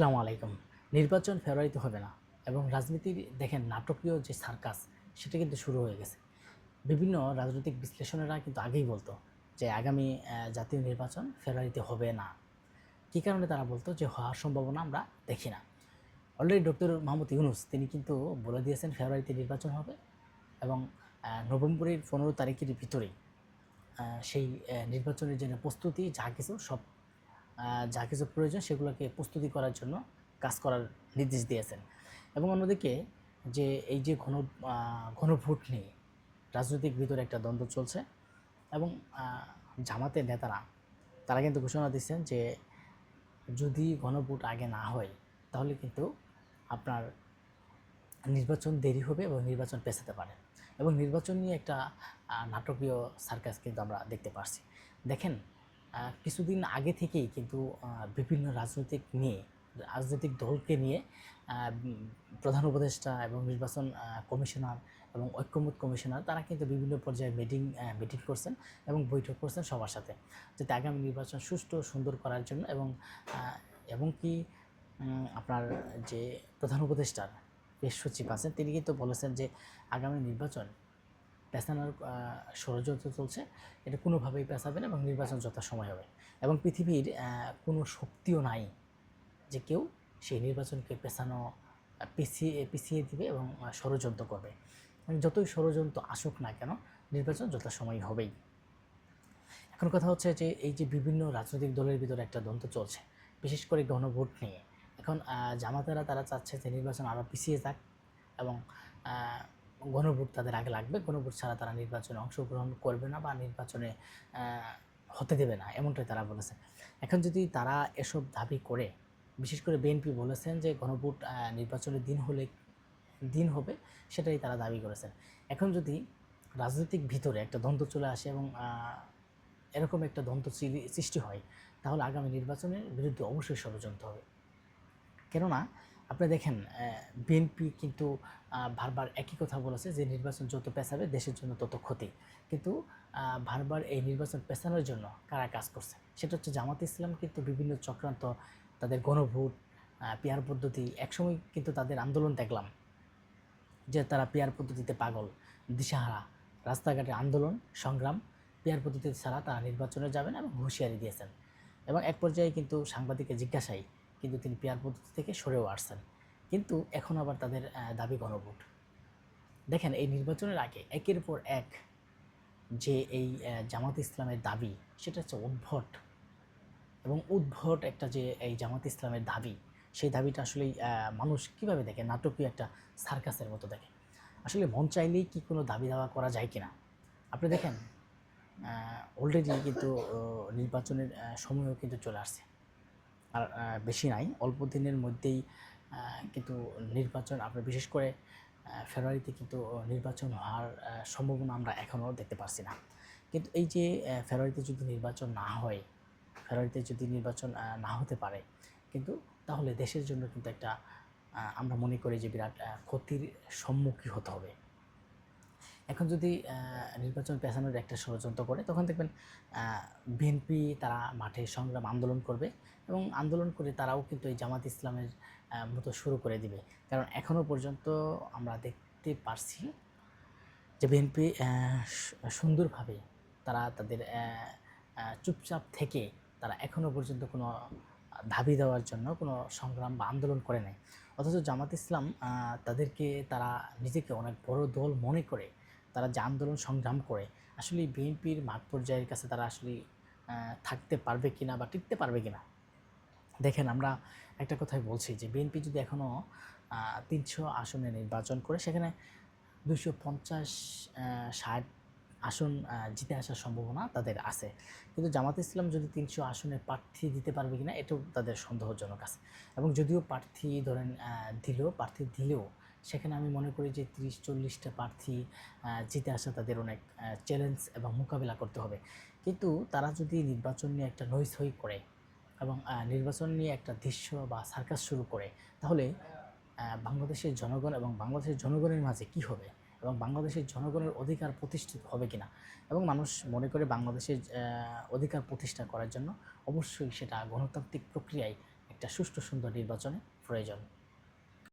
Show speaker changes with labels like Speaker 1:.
Speaker 1: আসসালামু আলাইকুম। নির্বাচন ফেব্রুয়ারিতে হবে না এবং রাজনীতির দেখেন নাটকীয় যে সার্কাস, সেটা কিন্তু শুরু হয়ে গেছে। বিভিন্ন রাজনৈতিক বিশ্লেষণেরা কিন্তু আগেই বলতো যে আগামী জাতীয় নির্বাচন ফেব্রুয়ারিতে হবে না। কী কারণে তারা বলতো যে হওয়ার সম্ভাবনা আমরা দেখি না। অলরেডি ডক্টর মাহমুদ ইউনুস তিনি কিন্তু বলে দিয়েছেন ফেব্রুয়ারিতে নির্বাচন হবে এবং নভেম্বরের পনেরো তারিখের ভিতরেই সেই নির্বাচনের জন্য প্রস্তুতি, যা কিছু সব যা কিছু প্রয়োজন সেগুলোকে প্রস্তুতি করার জন্য কাজ করার নির্দেশ দিয়েছেন। এবং অন্যদিকে যে এই যে ঘন ঘনভোট নিয়ে রাজনৈতিক ভিতরে একটা দ্বন্দ্ব চলছে এবং জামাতের নেতারা, তারা কিন্তু ঘোষণা দিচ্ছেন যে যদি গণভোট আগে না হয়, তাহলে কিন্তু আপনার নির্বাচন দেরি হবে এবং নির্বাচন পেছাতে পারে। এবং নির্বাচন নিয়ে একটা নাটকীয় সার্কাস কিন্তু আমরা দেখতে পারছি। দেখেন কিছুদিন আগে থেকেই কিন্তু বিভিন্ন রাজনৈতিক নিয়ে, রাজনৈতিক দলকে নিয়ে প্রধান উপদেষ্টা এবং নির্বাচন কমিশনার এবং ঐক্যমত কমিশনার, তারা কিন্তু বিভিন্ন পর্যায়ে মিটিং মিটিং করছেন এবং বৈঠক করছেন সবার সাথে। যাতে আগামী নির্বাচন সুষ্ঠু, সুন্দর করার জন্য এবং এবং কি আপনার যে প্রধান উপদেষ্টার বেশ সচিব আছেন, তিনি কিন্তু বলেছেন যে আগামী নির্বাচন পেছানোর ষড়যন্ত্র চলছে, এটা কোনোভাবেই পেছাবে না এবং নির্বাচন যথাসময় হবে। এবং পৃথিবীর কোনো শক্তিও নাই যে কেউ সেই নির্বাচনকে পেছানো, পিছিয়ে পিছিয়ে দিবে এবং ষড়যন্ত্র করবে। যতই ষড়যন্ত্র আসুক না কেন, নির্বাচন যথাসময় হবেই। এখন কথা হচ্ছে যে, এই যে বিভিন্ন রাজনৈতিক দলের ভিতরে একটা দ্বন্দ্ব চলছে, বিশেষ করে গণভোট নিয়ে। এখন জামাতেরা তারা চাচ্ছে যে নির্বাচন আরও পিছিয়ে যাক এবং গণভোট তাদের আগে লাগবে, গণভোট ছাড়া তারা নির্বাচনে অংশগ্রহণ করবে না বা নির্বাচনে হতে দেবে না, এমনটাই তারা বলেছে। এখন যদি তারা এসব দাবি করে, বিশেষ করে বিএনপি বলেছেন যে গণভোট নির্বাচনের দিন হলে, দিন হবে, সেটাই তারা দাবি করেছেন। এখন যদি রাজনৈতিক ভিতরে একটা দ্বন্দ্ব চলে আসে এবং এরকম একটা দ্বন্দ্ব সৃষ্টি হয়, তাহলে আগামী নির্বাচনের বিরুদ্ধে অবশ্যই ষড়যন্ত্র হবে। কেননা আপনি দেখেন বিএনপি কিন্তু বারবার একই কথা বলেছে যে নির্বাচন যত পেছাবে দেশের জন্য তত ক্ষতি। কিন্তু বারবার এই নির্বাচন পেছানোর জন্য কারা কাজ করছে? সেটা হচ্ছে জামাত ইসলাম কিন্তু বিভিন্ন চক্রান্ত, তাদের গণভোট পিয়ার পদ্ধতি, একসময় কিন্তু তাদের আন্দোলন দেখলাম যে তারা পেয়ার পদ্ধতিতে পাগল, দিশাহারা, রাস্তাঘাটে আন্দোলন, সংগ্রাম পেয়ার পদ্ধতি ছাড়া তারা নির্বাচনে যাবেন এবং হুঁশিয়ারি দিয়েছেন। এবং এক পর্যায়ে কিন্তু সাংবাদিকের জিজ্ঞাসায় কিন্তু তিনি পেয়ার পদ্ধতি থেকে সরেও আসছেন। কিন্তু এখন আবার তাদের দাবি গণভোট। দেখেন, এই নির্বাচনের আগে একের পর এক যে এই জামাত ইসলামের দাবি, সেটা হচ্ছে উদ্ভট। এবং উদ্ভট একটা যে এই জামাত ইসলামের দাবি, সেই দাবিটা আসলে মানুষ কীভাবে দেখে? নাটকীয় একটা সার্কাসের মতো দেখে। আসলে মন চাইলেই কি কোনো দাবি দাওয়া করা যায় কিনা? আপনি দেখেন অলরেডি কিন্তু নির্বাচনের সময়ও কিন্তু চলে আসছে। আর বেশি নাই। অল্প দিনের মধ্যেই কিন্তু নির্বাচন আপনার বিশেষ করে ফেব্রুয়ারিতে কিন্তু নির্বাচন হওয়ার সম্ভাবনা আমরা এখনও দেখতে পারছি না। কিন্তু এই যে ফেব্রুয়ারিতে যদি নির্বাচন না হয়, ফেব্রুয়ারিতে যদি নির্বাচন না হতে পারে, কিন্তু তাহলে দেশের জন্য কিন্তু একটা আমরা মনে করি যে বিরাট ক্ষতির সম্মুখীন হতে হবে। এখন যদি নির্বাচন পেছানোর একটা ষড়যন্ত্র করে, তখন দেখবেন বিএনপি তারা মাঠে সংগ্রাম আন্দোলন করবে এবং আন্দোলন করে তারাও কিন্তু এই জামাত ইসলামের মতো শুরু করে দিবে। কারণ এখনও পর্যন্ত আমরা দেখতে পারছি যে বিএনপি সুন্দরভাবে তারা তাদের চুপচাপ থেকে তারা এখনও পর্যন্ত কোনো দাবি দেওয়ার জন্য কোনো সংগ্রাম বা আন্দোলন করে নাই। অথচ জামাত ইসলাম তাদেরকে তারা নিজেকে অনেক বড় দল মনে করে তারা যে আন্দোলন সংগ্রাম করে, আসলে বিএনপির মাঠ পর্যায়ের কাছে তারা আসলে থাকতে পারবে কিনা বা টিকতে পারবে কিনা? দেখেন, আমরা একটা কথাই বলছি যে বিএনপি যদি এখনও তিনশো আসনে নির্বাচন করে, সেখানে দুশো পঞ্চাশ ষাট আসন জিতে আসার সম্ভাবনা তাদের আছে। কিন্তু জামাত ইসলাম যদি তিনশো আসনে প্রার্থী দিতে পারবে কিনা, এটাও তাদের সন্দেহজনক আছে। এবং যদিও প্রার্থী ধরেন দিলেও, প্রার্থী দিলেও সেখানে আমি মনে করি যে তিরিশ, চল্লিশটা প্রার্থী জিতে আসা তাদের অনেক চ্যালেঞ্জ এবং মোকাবিলা করতে হবে। কিন্তু তারা যদি নির্বাচন নিয়ে একটা নৈস হই করে এবং নির্বাচন নিয়ে একটা দৃশ্য বা সার্কাস শুরু করে, তাহলে বাংলাদেশের জনগণ এবং বাংলাদেশের জনগণের মাঝে কি হবে? এবং বাংলাদেশের জনগণের অধিকার প্রতিষ্ঠিত হবে কিনা? এবং মানুষ মনে করে বাংলাদেশের অধিকার প্রতিষ্ঠা করার জন্য অবশ্যই সেটা গণতান্ত্রিক প্রক্রিয়ায় একটা সুষ্ঠু সুন্দর নির্বাচনে প্রয়োজন।